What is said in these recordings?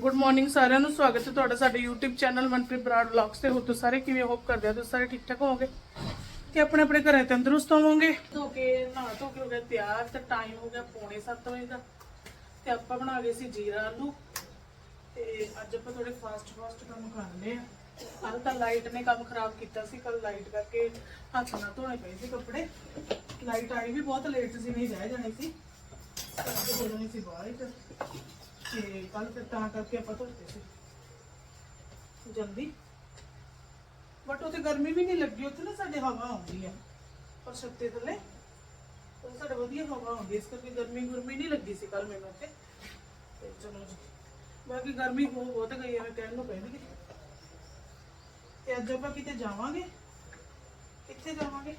Good morning ਸਾਰਿਆਂ ਨੂੰ, ਸਵਾਗਤ ਹੈ ਤੁਹਾਡਾ ਸਾਡੇ YouTube channel Manpreet Brar vlogs ਤੇ। ਹੋ ਤੁਸੀਂ ਸਾਰੇ ਕਿਵੇਂ ਹੋਪ ਕਰਦੇ ਹੋ? ਤੁਸੀਂ ਸਾਰੇ ਠੀਕ ਠਾਕ ਹੋਵੋਗੇ? ਤੇ ਆਪਣੇ ਆਪਣੇ ਘਰੇ ਤੰਦਰੁਸਤ ਹੋਵੋਗੇ? ਧੋ ਕੇ, ਨਹਾ ਧੋ ਕੇ ਹੋ ਗਿਆ ਤਿਆਰ, ਤੇ ਟਾਈਮ ਹੋ ਗਿਆ ਪੌਣੇ 7 ਵਜੇ ਦਾ। ਤੇ ਆਪਾਂ ਬਣਾ ਗਏ ਸੀ ਜੀਰਾ ਆਲੂ। ਤੇ ਅੱਜ ਆਪਾਂ ਥੋੜੇ ਫਾਸਟ ਫਾਸਟ ਕੰਮ ਕਰਨੇ ਆ। ਕੱਲ ਤਾਂ ਲਾਈਟ ਨੇ ਕੰਮ ਖਰਾਬ ਕੀਤਾ ਸੀ ਕੱਲ ਲਾਈਟ ਕਰਕੇ ਹੱਥ ਨਾਲ ਧੋਣੇ ਪਏ ਸੀ ਕੱਪੜੇ। ਲਾਈਟ ਆਈ ਵੀ ਬਹੁਤ ਲੇਟ ਸੀ, ਨਹੀਂ ਰਹਿ ਜਾਣੀ ਸੀ। ਅੱਜ ਹੋ ਜਾਣੀ ਸੀ ਬਾਹਰ ਤੇ ਕੱਲ ਫਿਰ ਤਾਂ ਕਰਕੇ ਆਪਾਂ ਧੋਤੇ ਸੀ। ਜਲਦੀ। ਬਟ ਉੱਥੇ ਗਰਮੀ ਵੀ ਨਹੀਂ ਲੱਗੀ, ਉੱਥੇ ਨਾ ਸਾਡੇ ਹਵਾ ਆਉਂਦੀ ਆ, ਪਰ ਛੱਤੇ ਥੱਲੇ। ਉਹ ਸਾਡੇ ਵਧੀਆ ਹਵਾ ਆਉਂਦੀ ਇਸ ਕਰਕੇ ਗਰਮੀ ਗੁਰਮੀ ਨਹੀਂ ਲੱਗੀ ਸੀ ਕੱਲ ਮੈਨੂੰ ਉੱਥੇ। ਤੇ ਚਲੋ ਜੀ ਬਾਕੀ ਗਰਮੀ ਹੋ ਬਹੁਤ ਗਈ ਐਵੇਂ ਕਹਿਣ ਨੂੰ ਪੈਣਗੇ। ਤੇ ਅੱਜ ਆਪਾਂ ਕਿਤੇ ਜਾਵਾਂਗੇ? ਕਿੱਥੇ ਜਾਵਾਂਗੇ?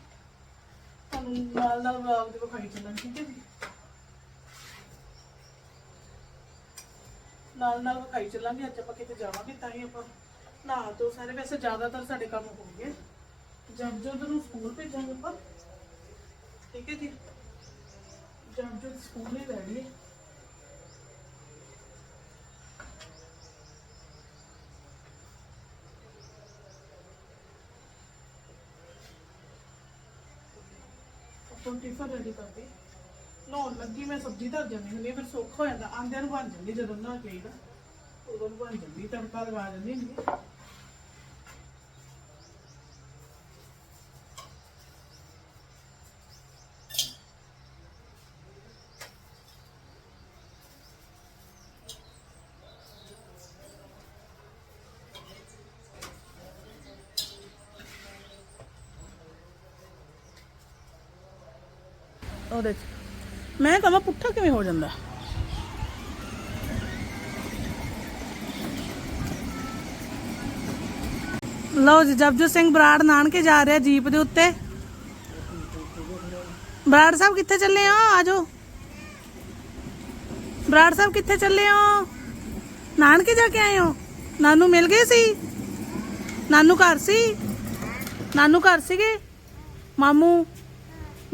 ਤੁਹਾਨੂੰ ਨਾਲ ਨਾਲ ਵਲੌਗ ਦੇ ਵਿਖਾਈ ਚੱਲਣ ਠੀਕ ਹੈ ਜੀ? ਨਾਲ ਨਾਲ ਵਿਖਾਈ ਚੱਲਾਂਗੇ, ਅੱਜ ਆਪਾਂ ਕਿਤੇ ਜਾਵਾਂਗੇ ਤਾਂ ਹੀ ਆਪਾਂ ਨਹਾ ਤੋਂ ਸਾਰੇ। ਵੈਸੇ ਜ਼ਿਆਦਾਤਰ ਸਾਡੇ ਕੰਮ ਹੋ ਗਏ। ਜਦ ਜਦ ਨੂੰ ਸਕੂਲ ਭੇਜਾਂਗੇ ਆਪਾਂ। ਠੀਕ ਹੈ ਜੀ। ਜਦ ਜਦ ਸਕੂਲ ਹੀ ਰਹਿਣੀ ਹੈ। ਆਪਾਂ ਟਿਫਨ ਰੈਡੀ ਕਰਦੇ ਨਹਾਉਣ ਲੱਗੀ ਮੈਂ ਸਬਜ਼ੀ ਧਰ ਜਾਂਦੀ ਹੁੰਦੀ ਹਾਂ, ਫਿਰ ਸੌਖਾ ਹੋ ਜਾਂਦਾ ਆਂਦਿਆਂ ਨੂੰ ਬਣ ਜਾਂਦੀ ਜਦੋਂ ਨਾ ਕਹੀਦਾ ਉਦੋਂ ਬਣ ਜਾਂਦੀ ਤੜਕਾ ਲਗਾ ਦਿੰਦੀ ਹੁੰਦੀ ਹਾਂ। ਉਹਦੇ ਚ ਮੈਂ ਕਹਾਂ ਪੁੱਠਾ ਕਿਵੇਂ ਹੋ ਜਾਂਦਾ? ਲਓ ਜੀ, ਜਪਜੋਤ ਸਿੰਘ ਬਰਾੜ ਨਾਨਕੇ ਜਾ ਰਿਹਾ ਜੀਪ ਦੇ ਉੱਤੇ। ਬਰਾੜ ਸਾਹਿਬ ਕਿੱਥੇ ਚੱਲੇ ਆ ਆਜੋ। ਬਰਾੜ ਸਾਹਿਬ ਕਿੱਥੇ ਚੱਲੇ ਹੋ? ਨਾਨਕੇ ਜਾ ਕੇ ਆਏ ਹੋ? ਨਾਨੂ ਮਿਲ ਗਏ ਸੀ? ਨਾਨੂ ਘਰ ਸੀ? ਨਾਨੂ ਘਰ ਸੀਗੇ? ਮਾਮੂ,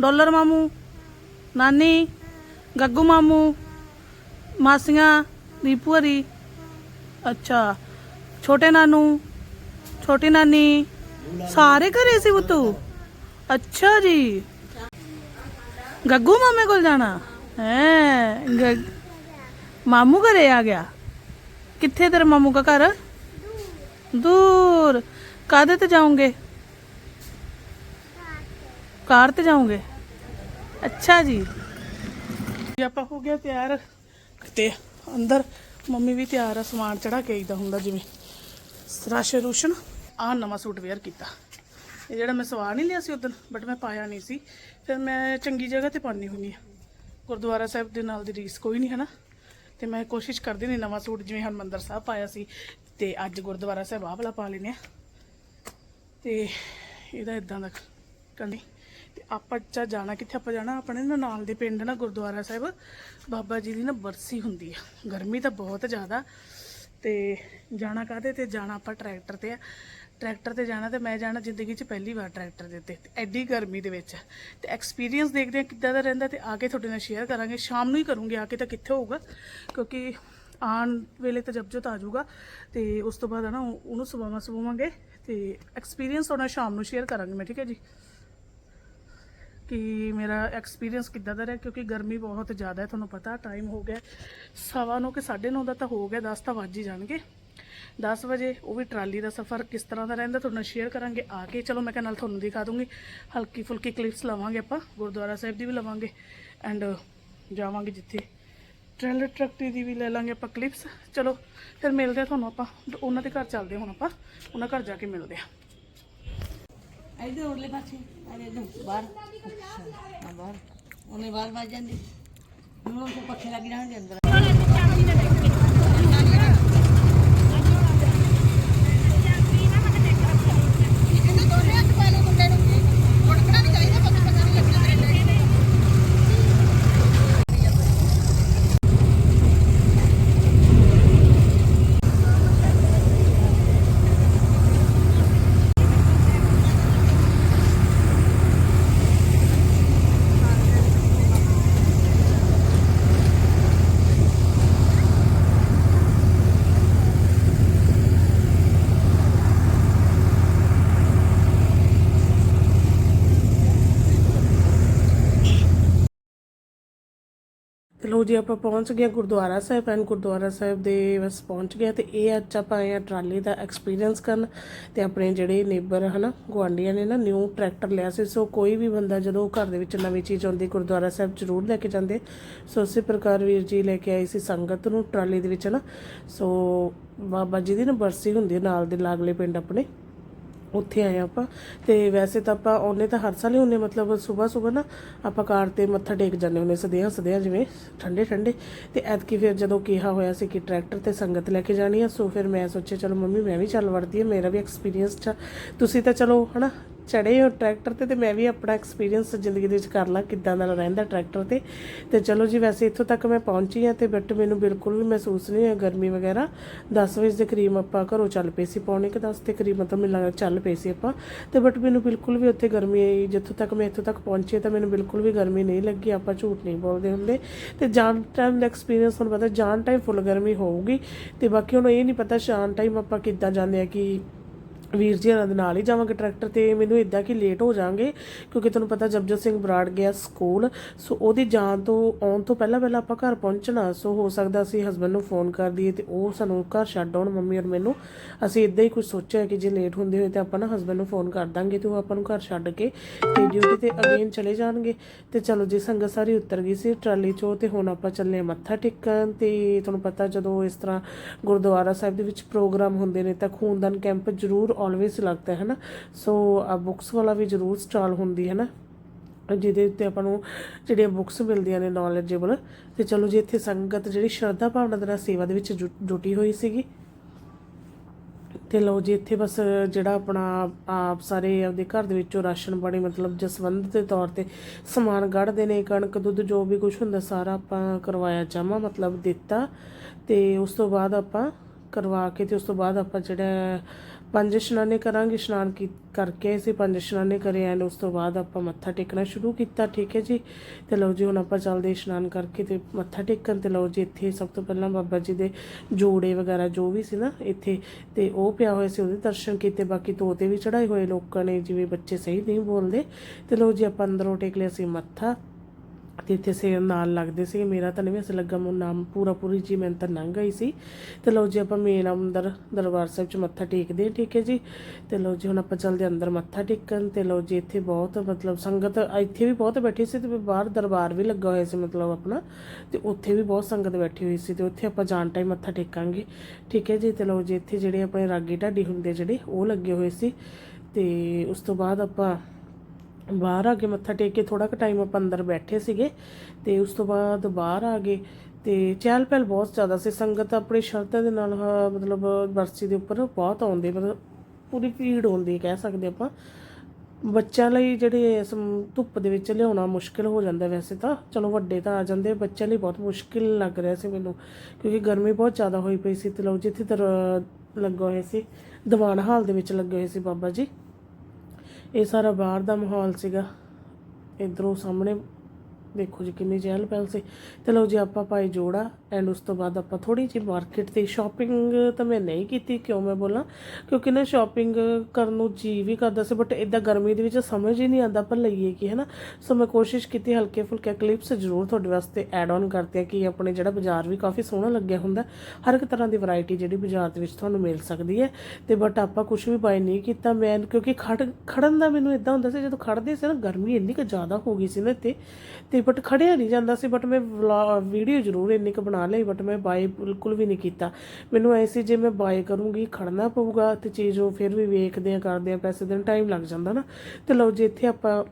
ਡਾਲਰ ਮਾਮੂ, ਨਾਨੀ ਗੱਗੂ ਮਾਮੂ, ਮਾਸੀਆਂ, ਦੀਪੂ ਹਰੀ। ਅੱਛਾ, ਛੋਟੇ ਨਾਨੂ, ਛੋਟੀ ਨਾਨੀ, ਸਾਰੇ ਘਰੇ ਸੀ ਬੁੱਤੂ ਅੱਛਾ ਜੀ। ਗੱਗੂ ਮਾਮੇ ਕੋਲ ਜਾਣਾ? ਹੈ ਮਾਮੂ ਘਰੇ ਆ ਗਿਆ। ਕਿੱਥੇ ਤੇਰੇ ਮਾਮੂ ਦਾ ਘਰ? ਦੂਰ। ਕਾਦੇ ਤੇ ਜਾਓਗੇ? ਕਾਰ ਤੇ ਜਾਓਗੇ। ਅੱਛਾ ਜੀ। ਜੀ ਆਪਾਂ ਹੋ ਗਿਆ ਤਿਆਰ ਤੇ ਅੰਦਰ ਮੰਮੀ ਵੀ ਤਿਆਰ ਆ, ਸਮਾਨ ਚੜਾ ਕੇ ਆਈਦਾ ਹੁੰਦਾ ਜਿਵੇਂ ਰਾਸ਼ ਰੂਸ਼ਨ। ਆ ਨਵਾਂ ਸੂਟ ਵੇਅਰ ਕੀਤਾ। ਇਹ ਜਿਹੜਾ ਮੈਂ ਸਵਾ ਨਹੀਂ ਲਿਆ ਸੀ ਉਦੋਂ ਬਟ ਮੈਂ ਪਾਇਆ ਨਹੀਂ ਸੀ। ਫਿਰ ਮੈਂ ਚੰਗੀ ਜਗ੍ਹਾ ਤੇ ਪਾਉਣੀ ਹੁੰਦੀ ਆ ਗੁਰਦੁਆਰਾ ਸਾਹਿਬ ਦੇ ਨਾਲ ਦੀ ਰੀਸ ਕੋਈ ਨਹੀਂ ਹੈ ਨਾ ਤੇ ਮੈਂ ਕੋਸ਼ਿਸ਼ ਕਰਦੀ ਨਹੀਂ ਨਵਾਂ ਸੂਟ ਜਿਵੇਂ ਹਰਮੰਦਰ ਸਾਹਿਬ ਪਾਇਆ ਸੀ। ਤੇ ਅੱਜ ਗੁਰਦੁਆਰਾ ਸਾਹਿਬ ਆਹ ਵਾਲਾ ਪਾ ਲੈਨੇ ਆ ਤੇ ਇਹਦਾ ਇਦਾਂ ਦਾ ਕੰਨੀ ਤੇ ਆਪਾਂ ਚਾ ਜਾਣਾ, ਕਿੱਥੇ ਆਪਾਂ ਜਾਣਾ, ਆਪਣੇ ਨਾ ਨਾਲ ਦੇ ਪਿੰਡ ਨਾ ਗੁਰਦੁਆਰਾ ਸਾਹਿਬ, ਬਾਬਾ ਜੀ ਦੀ ਨਾ ਬਰਸੀ ਹੁੰਦੀ ਆ। ਗਰਮੀ ਤਾਂ ਬਹੁਤ ਜ਼ਿਆਦਾ ਤੇ ਜਾਣਾ ਕਾਹਦੇ ਤੇ? ਜਾਣਾ ਆਪਾਂ ਟਰੈਕਟਰ ਤੇ ਆ। ਟਰੈਕਟਰ ਤੇ ਜਾਣਾ ਤੇ ਮੈਂ ਜਾਣਾ ਜ਼ਿੰਦਗੀ 'ਚ ਪਹਿਲੀ ਵਾਰ ਟਰੈਕਟਰ ਦੇ ਉੱਤੇ। ਐਡੀ ਗਰਮੀ ਦੇ ਵਿੱਚ। ਤੇ ਐਕਸਪੀਰੀਅੰਸ ਦੇਖਦੇ ਆ ਕਿੱਦਾਂ ਦਾ ਰਹਿੰਦਾ ਤੇ ਆ ਕੇ ਤੁਹਾਡੇ ਨਾਲ ਸ਼ੇਅਰ ਕਰਾਂਗੇ। ਸ਼ਾਮ ਨੂੰ ਹੀ ਕਰੂੰਗੀ, ਆ ਕੇ ਤਾਂ ਕਿੱਥੇ ਹੋਊਗਾ? ਕਿਉਂਕਿ ਆਉਣ ਵੇਲੇ ਤਾਂ ਜਬਜੋਤ ਆ ਜਾਊਗਾ। ਤੇ ਉਸ ਤੋਂ ਬਾਅਦ ਆ ਨਾ ਉਹਨੂੰ ਸਵਾਵਾਂ ਸਵਾਵਾਂਗੇ। ਤੇ ਐਕਸਪੀਰੀਅੰਸ ਤੁਹਾਡਾ ਸ਼ਾਮ ਨੂੰ ਸ਼ੇਅਰ ਕਰਾਂਗੇ ਮੈਂ, ਠੀਕ ਹੈ ਜੀ? ਕਿ ਮੇਰਾ ਐਕਸਪੀਰੀਅੰਸ ਕਿੱਦਾਂ ਦਾ ਰਿਹਾ, ਕਿਉਂਕਿ ਗਰਮੀ ਬਹੁਤ ਜ਼ਿਆਦਾ ਹੈ, ਤੁਹਾਨੂੰ ਪਤਾ ਟਾਈਮ ਹੋ ਗਿਆ ਸਵਾ ਨੌ ਕਿ 9:30 ਦਾ ਤਾਂ ਹੋ ਗਿਆ 10 ਤਾਂ ਵੱਜ ਹੀ ਜਾਣਗੇ। 10 ਵਜੇ ਉਹ ਵੀ ਟਰਾਲੀ ਦਾ ਸਫ਼ਰ ਕਿਸ ਤਰ੍ਹਾਂ ਦਾ ਰਹਿੰਦਾ, ਤੁਹਾਡੇ ਨਾਲ ਸ਼ੇਅਰ ਕਰਾਂਗੇ। ਆ ਕੇ ਚਲੋ ਮੈਂ ਕਿਹਾ ਨਾਲ ਤੁਹਾਨੂੰ ਦਿਖਾ ਦੂੰਗੀ। ਹਲਕੀ ਫੁਲਕੀ ਕਲਿੱਪਸ ਲਵਾਂਗੇ ਆਪਾਂ, ਗੁਰਦੁਆਰਾ ਸਾਹਿਬ ਦੀ ਵੀ ਲਵਾਂਗੇ ਐਂਡ ਜਾਵਾਂਗੇ ਜਿੱਥੇ। ਟ੍ਰੇਲਰ ਟਰੱਕ ਦੀ ਵੀ ਲੈ ਲਾਂਗੇ ਆਪਾਂ ਕਲਿੱਪਸ ਚਲੋ, ਫਿਰ ਮਿਲਦੇ ਆ ਤੁਹਾਨੂੰ ਆਪਾਂ। ਉਹਨਾਂ ਦੇ ਘਰ ਚੱਲਦੇ ਹੁਣ ਆਪਾਂ। ਉਹਨਾਂ ਘਰ ਜਾ ਕੇ ਮਿਲਦੇ ਆ ਇਹਦੇ ਉਰਲੇ ਪਾਸੇ। ਅਰੇ ਇਧਰ ਬਾਹਰ। ਅੱਛਾ ਆ ਬਾਹਰ। ਉਹਨੇ ਬਾਹਰ ਵੱਜ ਜਾਂਦੀ। ਹੁਣ ਉਹ ਪੱਖੇ ਲੱਗ ਜਾਣਗੇ ਲੋ ਜੀ ਆਪਾਂ ਪਹੁੰਚ ਗਏ ਗੁਰਦੁਆਰਾ ਸਾਹਿਬ ਐਂਡ ਗੁਰਦੁਆਰਾ ਸਾਹਿਬ ਦੇ ਬਸ ਪਹੁੰਚ ਗਏ ਤੇ ਇਹ ਅੱਜ ਆਪਾਂ ਆਏ ਆ ਟਰਾਲੀ ਦਾ ਐਕਸਪੀਰੀਅੰਸ ਕਰਨ ਤੇ ਆਪਣੇ ਜਿਹੜੇ ਨੇਬਰ ਹਨਾ, ਗੁਆਂਢੀਆਂ ਨੇ ਨਾ ਨਿਊ ਟਰੈਕਟਰ ਲਿਆ ਸੀ, ਸੋ ਕੋਈ ਵੀ ਬੰਦਾ ਜਦੋਂ ਘਰ ਦੇ ਵਿੱਚ ਨਵੀਂ ਚੀਜ਼ ਆਉਂਦੀ, ਗੁਰਦੁਆਰਾ ਸਾਹਿਬ ਜ਼ਰੂਰ ਲੈ ਕੇ ਜਾਂਦੇ। ਸੋ ਉਸੇ ਪ੍ਰਕਾਰ ਵੀਰ ਜੀ ਲੈ ਕੇ ਆਏ ਸੀ ਸੰਗਤ ਨੂੰ ਟਰਾਲੀ ਦੇ ਵਿੱਚ ਨਾ ਸੋ ਬਾਬਾ ਜੀ ਦੀ ਨਾ ਬਰਸੀ ਹੁੰਦੀ ਹੈ ਨਾਲ ਦੇ ਲਾਗਲੇ ਪਿੰਡ ਆਪਣੇ। ਉੱਥੇ ਆਏ ਆਪਾਂ। ਤੇ ਵੈਸੇ ਤਾਂ ਆਪਾਂ ਉਹਨੇ ਤਾਂ ਹਰ ਸਾਲ ਹੀ ਹੁੰਨੇ ਮਤਲਬ ਸਵੇਰ ਸਵੇਰ ਨਾ ਆਪਾਂ ਕਾਰ ਤੇ ਮੱਥਾ ਟੇਕ ਜਾਂਦੇ ਹੁੰਨੇ ਸਦੇਹਾਂ ਸਦੇਹਾਂ ਜਿਵੇਂ ਠੰਡੇ ਠੰਡੇ। ਤੇ ਐਤਕੀ ਫਿਰ ਜਦੋਂ ਕਿਹਾ ਹੋਇਆ ਸੀ ਕਿ ਟਰੈਕਟਰ ਤੇ ਸੰਗਤ ਲੈ ਕੇ ਜਾਣੀ ਆ, ਸੋ ਫਿਰ ਮੈਂ ਸੋਚਿਆ, ਚਲੋ ਮੰਮੀ ਮੈਂ ਵੀ ਚੱਲ ਵੜਦੀ ਆ, ਮੇਰਾ ਵੀ ਐਕਸਪੀਰੀਅੰਸ 'ਚ ਤੁਸੀਂ ਤਾਂ ਚਲੋ, ਹਨਾ ਚੜੇ ਹੋ ਟਰੈਕਟਰ ਤੇ ਤੇ ਮੈਂ ਵੀ ਆਪਣਾ ਐਕਸਪੀਰੀਅੰਸ ਜ਼ਿੰਦਗੀ ਦੇ ਵਿੱਚ ਕਰ ਲਾਂ, ਕਿੱਦਾਂ ਦਾ ਰਹਿੰਦਾ ਟਰੈਕਟਰ ਤੇ। ਤੇ ਚਲੋ ਜੀ, ਵੈਸੇ ਇੱਥੋਂ ਤੱਕ ਮੈਂ ਪਹੁੰਚੀ ਆ ਤੇ ਬਟ ਮੈਨੂੰ ਬਿਲਕੁਲ ਵੀ ਮਹਿਸੂਸ ਨਹੀਂ ਹੋਇਆ ਗਰਮੀ ਵਗੈਰਾ। 10 ਵਜੇ ਦੇ ਕਰੀਬ ਆਪਾਂ ਘਰੋਂ ਚੱਲ ਪਏ ਸੀ, ਪੌਣੇ ਕਿ 10 ਦੇ ਕਰੀਬ ਮਤਲਬ ਮੈਨੂੰ ਲੱਗਦਾ ਚੱਲ ਪਏ ਸੀ ਆਪਾਂ। ਤੇ ਬਟ ਮੈਨੂੰ ਬਿਲਕੁਲ ਵੀ ਉੱਥੇ ਗਰਮੀ ਆਈ, ਜਿੱਥੋਂ ਤੱਕ ਮੈਂ ਇੱਥੋਂ ਤੱਕ ਪਹੁੰਚੀ ਤਾਂ ਮੈਨੂੰ ਬਿਲਕੁਲ ਵੀ ਗਰਮੀ ਨਹੀਂ ਲੱਗੀ, ਆਪਾਂ ਝੂਠ ਨਹੀਂ ਬੋਲਦੇ ਹੁੰਦੇ। ਤੇ ਜਾਣ ਟਾਈਮ ਦਾ ਐਕਸਪੀਰੀਅੰਸ ਤੁਹਾਨੂੰ ਪਤਾ, ਜਾਣ ਟਾਈਮ ਫੁੱਲ ਗਰਮੀ ਹੋਊਗੀ। ਤੇ ਬਾਕੀ ਹੁਣ ਇਹ ਨਹੀਂ ਪਤਾ, ਸ਼ਾਮ ਟਾਈਮ ਆਪਾਂ ਕਿੱਦਾਂ ਜਾਂਦੇ ਆ ਕਿ ਵੀਰ ਜੀ ਹੋਰਾਂ ਦੇ ਨਾਲ ਹੀ ਜਾਵਾਂਗੇ ਟਰੈਕਟਰ ਤੇ। ਮੈਨੂੰ ਇਦਾਂ ਕਿ ਲੇਟ ਹੋ ਜਾਾਂਗੇ ਕਿਉਂਕਿ ਤੁਹਾਨੂੰ ਪਤਾ ਜਪਜੋਤ ਸਿੰਘ ਬਰਾੜ ਗਿਆ ਸਕੂਲ। ਸੋ ਉਹਦੀ ਜਾਣ ਤੋਂ, ਆਉਣ ਤੋਂ ਪਹਿਲਾਂ ਪਹਿਲਾਂ ਆਪਾਂ ਘਰ ਪਹੁੰਚਣਾ। ਸੋ ਹੋ ਸਕਦਾ ਅਸੀਂ ਹਸਬੰਡ ਨੂੰ ਫੋਨ ਕਰ ਦਈਏ ਤੇ ਉਹ ਸਾਨੂੰ ਘਰ ਛੱਡ ਆਉਣ ਮੰਮੀ ਔਰ ਮੈਨੂੰ। ਅਸੀਂ ਇਦਾਂ ਹੀ ਕੁਝ ਸੋਚਿਆ ਕਿ ਜੇ ਲੇਟ ਹੁੰਦੇ ਹੋਏ ਤੇ ਆਪਾਂ ਨਾ ਹਸਬੰਡ ਨੂੰ ਫੋਨ ਕਰ ਦਾਂਗੇ ਤੇ ਉਹ ਆਪਾਂ ਨੂੰ ਘਰ ਛੱਡ ਕੇ ਤੇ ਡਿਊਟੀ ਤੇ ਅਗੇਨ ਚਲੇ ਜਾਣਗੇ। ਤੇ ਚਲੋ ਜੀ ਸੰਗਤ ਸਾਰੀ ਉਤਰ ਗਈ ਸੀ ਟਰਾਲੀ ਚੋਂ ਤੇ ਹੁਣ ਆਪਾਂ ਚੱਲੇ ਮੱਥਾ ਟੇਕਣ ਤੇ ਤੁਹਾਨੂੰ ਪਤਾ ਜਦੋਂ ਇਸ ਤਰ੍ਹਾਂ ਗੁਰਦੁਆਰਾ ਸਾਹਿਬ ਦੇ ਵਿੱਚ ਪ੍ਰੋਗਰਾਮ ਹੁੰਦੇ ਨੇ ਤਾਂ ਖੂਨਦਾਨ ਕੈਂਪ ਜ਼ਰੂਰ ਆਲਵੇਸ ਲੱਗਦਾ ਹੈ ਨਾ। ਸੋ ਆ ਬੁక్స్ ਵਾਲਾ ਵੀ ਜ਼ਰੂਰ ਸਟਾਲ ਹੁੰਦੀ ਹੈ ਨਾ। ਜਿਹਦੇ ਉੱਤੇ ਆਪਾਂ ਨੂੰ ਜਿਹੜੀਆਂ ਬੁੱਕਸ ਮਿਲਦੀਆਂ ਨੇ ਨੌਲੇਜੇਬਲ ਤੇ ਚਲੋ ਜੀ, ਇੱਥੇ ਸੰਗਤ ਜਿਹੜੀ ਸ਼ਰਧਾ ਭਾਵਨਾ ਦੇ ਨਾਲ ਸੇਵਾ ਦੇ ਵਿੱਚ ਜੁ- ਜੁਟੀ ਹੋਈ ਸੀਗੀ। ਤੇ ਲਓ ਜੀ, ਇੱਥੇ ਬਸ ਜਿਹੜਾ ਆਪਣਾ ਆਪ ਸਾਰੇ ਆਪਦੇ ਘਰ ਦੇ ਵਿੱਚੋਂ ਰਾਸ਼ਨ ਪਾਣੀ, ਮਤਲਬ ਜਸਵੰਦ ਦੇ ਤੌਰ ਤੇ ਸਮਾਨ ਕੱਢਦੇ ਨੇ, ਕਣਕ, ਦੁੱਧ, ਜੋ ਵੀ ਕੁਝ ਹੁੰਦਾ, ਸਾਰਾ ਆਪਾਂ ਕਰਵਾਇਆ ਜਮਾ ਮਤਲਬ ਦਿੱਤਾ। ਤੇ ਉਸ ਤੋਂ ਬਾਅਦ ਆਪਾਂ ਕਰਵਾ ਕੇ, ਤੇ ਉਸ ਤੋਂ ਬਾਅਦ ਆਪਾਂ ਜਿਹੜਾ ਪੰਜ ਇਸ਼ਨਾਨੇ ਕਰਾਂਗੇ, ਇਸ਼ਨਾਨ ਕਰਕੇ ਅਸੀਂ ਪੰਜ ਇਸ਼ਨਾਨੇ ਕਰੇ ਐਂਡ ਉਸ ਤੋਂ ਬਾਅਦ ਆਪਾਂ ਮੱਥਾ ਟੇਕਣਾ ਸ਼ੁਰੂ ਕੀਤਾ, ਠੀਕ ਹੈ ਜੀ? ਤੇ ਲਓ ਜੀ, ਹੁਣ ਆਪਾਂ ਚੱਲਦੇ ਇਸ਼ਨਾਨ ਕਰਕੇ ਤੇ ਮੱਥਾ ਟੇਕਣ ਤੇ ਲਓ ਜੀ, ਇੱਥੇ ਸਭ ਤੋਂ ਪਹਿਲਾਂ ਬਾਬਾ ਜੀ ਦੇ ਜੋੜੇ ਵਗੈਰਾ ਜੋ ਵੀ ਸੀ ਨਾ ਇੱਥੇ, ਤੇ ਉਹ ਪਿਆ ਹੋਇਆ ਸੀ, ਉਹਦੇ ਦਰਸ਼ਨ ਕੀਤੇ, ਬਾਕੀ ਤੋਤੇ ਵੀ ਚੜਾਏ ਹੋਏ ਲੋਕਾਂ ਨੇ, ਜਿਵੇਂ ਬੱਚੇ ਸਹੀ ਨਹੀਂ ਬੋਲਦੇ, ਤੇ ਲਓ ਜੀ, ਆਪਾਂ ਅੰਦਰੋਂ ਟੇਕ ਲਿਆ ਸੀ ਮੱਥਾ ਤੇ ਇੱਥੇ ਸੇ ਨਾਲ ਲੱਗਦੇ ਸੀ ਮੇਰਾ ਤਾਂ ਨਹੀਂ ਵੈਸੇ ਲੱਗਾ ਮੋ ਨਾਮ ਪੂਰਾ ਪੂਰੀ ਜੀ ਮੈਂ ਤਾਂ ਲੰਘ ਗਈ ਸੀ। ਤੇ ਲਓ ਜੀ, ਆਪਾਂ ਮੇਨ ਅੰਦਰ ਦਰਬਾਰ ਸਾਹਿਬ ਚ ਮੱਥਾ ਟੇਕਦੇ ਠੀਕ ਹੈ ਜੀ। ਤੇ ਲਓ ਜੀ, ਹੁਣ ਆਪਾਂ ਚੱਲਦੇ ਅੰਦਰ ਮੱਥਾ ਟੇਕਣ। ਤੇ ਲਓ ਜੀ, ਇੱਥੇ ਬਹੁਤ ਮਤਲਬ ਸੰਗਤ, ਇੱਥੇ ਵੀ ਬਹੁਤ ਬੈਠੀ ਸੀ ਤੇ ਬਾਹਰ ਦਰਬਾਰ ਵੀ ਲੱਗਾ ਹੋਇਆ ਸੀ ਮਤਲਬ ਆਪਣਾ। ਤੇ ਉੱਥੇ ਵੀ ਬਹੁਤ ਸੰਗਤ ਬੈਠੀ ਹੋਈ ਸੀ ਤੇ ਉੱਥੇ ਆਪਾਂ ਜਾਣ ਟਾਈਮ ਮੱਥਾ ਟੇਕਾਂਗੇ, ਠੀਕ ਹੈ ਜੀ। ਤੇ ਲਓ ਜੀ, ਇੱਥੇ ਜਿਹੜੇ ਆਪਣੇ ਰਾਗੀ ਢਾਡੀ ਹੁੰਦੇ ਜਿਹੜੇ, ਉਹ ਲੱਗੇ ਹੋਏ ਸੀ। ਤੇ ਉਸ ਤੋਂ ਬਾਅਦ ਆਪਾਂ ਬਾਹਰ ਆ ਕੇ ਮੱਥਾ ਟੇਕ ਕੇ ਥੋੜਾ ਕੁ ਟਾਈਮ ਆਪਾਂ ਅੰਦਰ ਬੈਠੇ ਸੀਗੇ ਤੇ ਉਸ ਤੋਂ ਬਾਅਦ ਬਾਹਰ ਆ ਗਏ ਤੇ ਚਹਿਲ ਪਹਿਲ ਬਹੁਤ ਜ਼ਿਆਦਾ ਸੀ। ਸੰਗਤ ਆਪਣੀ ਸ਼ਰਧਾ ਦੇ ਨਾਲ ਮਤਲਬ ਬਰਸੀ ਦੇ ਉੱਪਰ ਬਹੁਤ ਆਉਂਦੇ, ਮਤਲਬ ਪੂਰੀ ਭੀੜ ਹੁੰਦੀ ਕਹਿ ਸਕਦੇ ਆਪਾਂ। ਬੱਚਿਆਂ ਲਈ ਜਿਹੜੇ ਇਸ ਧੁੱਪ ਦੇ ਵਿੱਚ ਲਿਆਉਣਾ ਮੁਸ਼ਕਿਲ ਹੋ ਜਾਂਦਾ ਵੈਸੇ ਤਾਂ। ਚਲੋ ਵੱਡੇ ਤਾਂ ਆ ਜਾਂਦੇ, ਬੱਚਿਆਂ ਲਈ ਬਹੁਤ ਮੁਸ਼ਕਿਲ ਲੱਗ ਰਿਹਾ ਸੀ ਮੈਨੂੰ, ਕਿਉਂਕਿ ਗਰਮੀ ਬਹੁਤ ਜ਼ਿਆਦਾ ਹੋਈ ਪਈ ਸੀ। ਤੇ ਲਓ, ਜਿੱਥੇ ਤਰ, ਲੱਗਾ ਹੋਇਆ ਸੀ, ਦੀਵਾਨ ਹਾਲ ਦੇ ਵਿੱਚ ਲੱਗੇ ਹੋਏ ਸੀ ਬਾਬਾ ਜੀ। ਇਹ ਸਾਰਾ ਬਾਹਰ ਦਾ ਮਾਹੌਲ ਸੀਗਾ। ਇਧਰੋਂ ਸਾਹਮਣੇ ਦੇਖੋ ਜੀ ਕਿੰਨੀ ਚਹਿਲ ਪਹਿਲ ਸੀ। ਤੇ ਲਓ ਜੀ, ਆਪਾਂ ਪਾਈ ਜੋੜਾ ਐਂਡ ਉਸ ਤੋਂ ਬਾਅਦ ਆਪਾਂ ਥੋੜੀ ਜਿਹੀ ਮਾਰਕੀਟ ਤੇ ਸ਼ਾਪਿੰਗ ਤਾਂ ਮੈਂ ਨਹੀਂ ਕੀਤੀ, ਕਿਉਂ ਮੈਂ ਬੋਲਾਂ? ਕਿਉਂਕਿ ਨਾ ਸ਼ਾਪਿੰਗ ਕਰਨ ਨੂੰ ਜੀ ਵੀ ਕਰਦਾ ਸੀ ਬਟ ਇਦਾਂ ਗਰਮੀ ਦੇ ਵਿੱਚ ਸਮਝ ਹੀ ਨਹੀਂ ਆਉਂਦਾ ਪਰ ਲਈਏ ਕੀ ਹੈ ਨਾ ਸੋ ਮੈਂ ਕੋਸ਼ਿਸ਼ ਕੀਤੀ ਹਲਕੇ ਫੁਲਕੇ ਕਲਿੱਪਸ ਜ਼ਰੂਰ ਤੁਹਾਡੇ ਵਾਸਤੇ ਐਡ ਆਨ ਕਰਤੇ ਆ ਕਿ ਆਪਣੇ ਜਿਹੜਾ ਬਾਜ਼ਾਰ ਵੀ ਕਾਫੀ ਸੋਹਣਾ ਲੱਗਿਆ ਹੁੰਦਾ। ਹਰ ਇੱਕ ਤਰ੍ਹਾਂ ਦੀ ਵੈਰਾਈਟੀ ਜਿਹੜੀ ਬਾਜ਼ਾਰ ਦੇ ਵਿੱਚ ਤੁਹਾਨੂੰ ਮਿਲ ਸਕਦੀ ਹੈ। ਤੇ ਬਟ ਆਪਾਂ ਕੁਝ ਵੀ ਬਾਈ ਨਹੀਂ ਕੀਤਾ, ਮੈਂ ਕਿਉਂਕਿ ਖੜ, ਖੜਨ ਦਾ ਮੈਨੂੰ ਇਦਾਂ ਹੁੰਦਾ ਸੀ, ਜਦੋਂ ਖੜਦੇ ਸੀ ਨਾ, ਗਰਮੀ ਇੰਨੀ ਕੁ ਜ਼ਿਆਦਾ ਹੋ ਗਈ ਸੀ ਨਾ ਇੱਥੇ, ਤੇ ਬਟ ਖੜਿਆ ਨਹੀਂ ਜਾਂਦਾ ਸੀ ਬਟ ਮੈਂ ਵੀਡੀਓ ਜ਼ਰੂਰ ਇੰਨੀ ਕੁ ਬਣਾ ਲਈ ਬਟ ਮੈਂ ਬਾਏ ਬਿਲਕੁਲ ਵੀ ਨਹੀਂ ਕੀਤਾ। ਮੈਨੂੰ ਐਸੀ ਜੇ ਮੈਂ ਬਾਏ ਕਰੂੰਗੀ ਖੜਨਾ ਪਊਗਾ ਤੇ ਚੀਜ਼ ਉਹ ਫਿਰ ਵੀ ਵੇਖਦੇ ਆ, ਕਰਦੇ ਆ, ਪੈਸੇ ਦੇਣ ਟਾਈਮ ਲੱਗ ਜਾਂਦਾ ਨਾ। ਤੇ ਲਓ ਜੇ, ਇੱਥੇ ਆਪਾਂ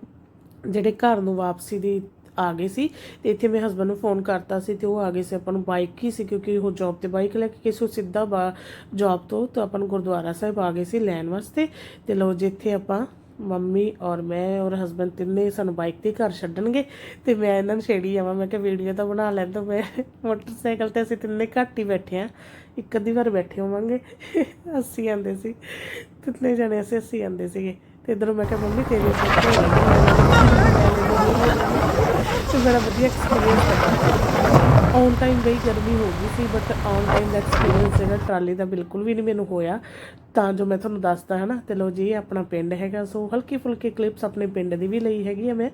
ਜਿਹੜੇ ਘਰ ਨੂੰ ਵਾਪਸੀ ਦੀ ਆ ਗਏ ਸੀ, ਤੇ ਇੱਥੇ ਮੇਰੇ ਹਸਬੰਦ ਨੂੰ ਫੋਨ ਕਰਤਾ ਸੀ ਤੇ ਉਹ ਆ ਗਏ ਸੀ, ਆਪਾਂ ਨੂੰ ਬਾਈਕ ਹੀ ਸੀ, ਕਿਉਂਕਿ ਉਹ ਜੌਬ ਤੇ ਬਾਈਕ ਲੈ ਕੇ ਕਿਸੇ ਉਹ ਸਿੱਧਾ ਜੌਬ ਤੋਂ, ਤਾਂ ਆਪਾਂ ਨੂੰ ਗੁਰਦੁਆਰਾ ਸਾਹਿਬ ਆ ਗਏ ਸੀ ਲੈਣ ਵਾਸਤੇ। ਤੇ ਲਓ ਜੀ, ਇੱਥੇ ਆਪਾਂ ਮੰਮੀ ਔਰ ਮੈਂ ਔਰ ਹਸਬੰਦ ਤਿੰਨੇ ਸਾਨੂੰ ਬਾਈਕ ਤੇ ਘਰ ਛੱਡਣਗੇ ਤੇ ਮੈਂ ਇਹਨਾਂ ਨੂੰ ਛੇੜੀ ਜਾਵਾਂ ਮੈਂ ਕਿਹਾ, ਵੀਡੀਓ ਤਾਂ ਬਣਾ ਲੈਣ ਦੋ ਮੈਂ ਮੋਟਰਸਾਈਕਲ ਤੇ ਅਸੀਂ ਤਿੰਨੇ ਘੱਟ ਹੀ ਬੈਠੇ ਆ। ਇੱਕ ਅੱਧੀ ਵਾਰ ਬੈਠੇ ਹੋਵਾਂਗੇ। ਅਸੀਂ ਆਂਦੇ ਸੀ। ਤਿੰਨੇ ਜਣੇ ਅਸੀਂ ਅਸੀਂ ਆਂਦੇ ਸੀਗੇ। ਤੇ ਇਧਰੋਂ ਮੈਂ ਕਿਹਾ, ਮੰਮੀ, ਤੇਰੀ ਸੱਚੀ ਤੇ ਬੜਾ ਵਧੀਆ ਐਕਸਪੀਰੀਅੰਸ ਹੈ ਔਨ ਟਾਈਮ ਗਈ, ਗਰਮੀ ਹੋ ਗਈ ਸੀ ਬਟ ਔਨ ਟਾਈਮ ਦਾ ਐਕਸਪੀਰੀਅੰਸ ਜਿਹੜਾ ਟਰਾਲੀ ਦਾ ਬਿਲਕੁਲ ਵੀ ਨਹੀਂ ਮੈਨੂੰ ਹੋਇਆ। ਤਾਂ ਜੋ ਮੈਂ ਤੁਹਾਨੂੰ ਦੱਸਦਾ ਹੈ ਨਾ ਤੇ ਲੋ ਜੀ, ਇਹ ਆਪਣਾ ਪਿੰਡ ਹੈਗਾ, ਸੋ ਹਲਕੀ ਫੁਲਕੀ ਕਲਿੱਪਸ ਆਪਣੇ ਪਿੰਡ ਦੀ ਵੀ ਲਈ ਹੈਗੀ ਆ ਮੈਂ।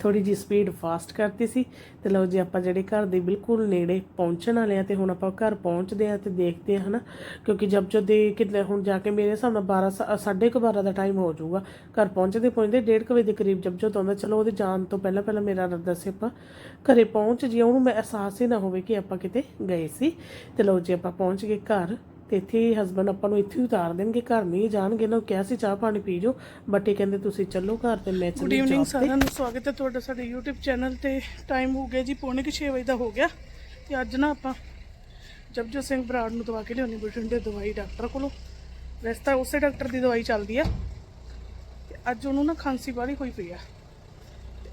ਥੋੜੀ ਜੀ ਸਪੀਡ ਫਾਸਟ ਕਰਤੀ ਸੀ ਤੇ ਲਓ ਜੀ ਆਪਾਂ ਜਿਹੜੇ ਘਰ ਦੇ ਬਿਲਕੁਲ ਨੇੜੇ ਪਹੁੰਚਣ ਵਾਲੇ ਆ ਤੇ ਹੁਣ ਆਪਾਂ ਘਰ ਪਹੁੰਚਦੇ ਆ ਤੇ ਦੇਖਦੇ ਆ, ਹਨਾ? ਕਿਉਂਕਿ ਜਬ ਜਦ ਦੇ ਕਿਤੇ ਹੁਣ ਜਾ ਕੇ ਮੇਰੇ ਹਿਸਾਬ ਨਾਲ 12 ਸ- ਸਾਢੇ ਕੁ 12 ਦਾ ਟਾਈਮ ਹੋ ਜਾਊਗਾ। ਘਰ ਪਹੁੰਚਦੇ ਪਹੁੰਚਦੇ 1:30 ਵਜੇ ਦੇ ਕਰੀਬ ਜਬ ਜਦ ਆਉਂਦਾ, ਚਲੋ ਉਹਦੇ ਜਾਣ ਤੋਂ ਪਹਿਲਾਂ ਪਹਿਲਾਂ ਮੇਰਾ ਇਰਾਦਾ ਸੀ ਆਪਾਂ ਘਰੇ ਪਹੁੰਚ ਜੀ ਉਹਨੂੰ ਮੈਂ ਅਹਿਸਾਸ ਹੀ ਨਾ ਹੋਵੇ ਕਿ ਆਪਾਂ ਕਿਤੇ ਗਏ ਸੀ। ਤੇ ਲਓ ਜੀ ਆਪਾਂ ਪਹੁੰਚ ਗਏ ਘਰ। ਤੇ ਇੱਥੇ ਹਸਬੰਡ ਆਪਾਂ ਨੂੰ ਇੱਥੇ ਹੀ ਉਤਾਰ ਦੇਣਗੇ ਘਰ ਨਹੀਂ ਜਾਣਗੇ ਨਾ ਕਿਹਾ ਸੀ ਚਾਹ ਪਾਣੀ ਪੀ ਜਾਓ ਬਟ ਇਹ ਕਹਿੰਦੇ ਤੁਸੀਂ ਚੱਲੋ ਘਰ ਤੇ ਮੈਂ ਗੁੱਡ ਚੱਲੀ ਈਵਨਿੰਗ job ਤੇ। ਸਾਰਿਆਂ ਨੂੰ ਸਵਾਗਤ ਹੈ ਤੁਹਾਡਾ ਸਾਡੇ YouTube ਚੈਨਲ ਤੇ। ਟਾਈਮ ਹੋ ਗਿਆ ਜੀ ਪੌਣੇ ਕੁ ਛੇ ਵਜੇ ਦਾ ਹੋ ਗਿਆ। ਤੇ ਅੱਜ ਨਾ ਆਪਾਂ ਜਪਜੋਤ ਸਿੰਘ ਬਰਾੜ ਨੂੰ ਦਵਾ ਕੇ ਲਿਆਉਣੀ ਬਠਿੰਡੇ ਦਵਾਈ ਡਾਕਟਰ ਕੋਲੋਂ। ਵੈਸੇ ਤਾਂ ਉਸੇ ਡਾਕਟਰ ਦੀ ਦਵਾਈ ਚੱਲਦੀ ਆ। ਤੇ ਅੱਜ ਉਹਨੂੰ ਨਾ ਖਾਂਸੀ ਬਾਹਲੀ ਹੋਈ ਪਈ ਆ।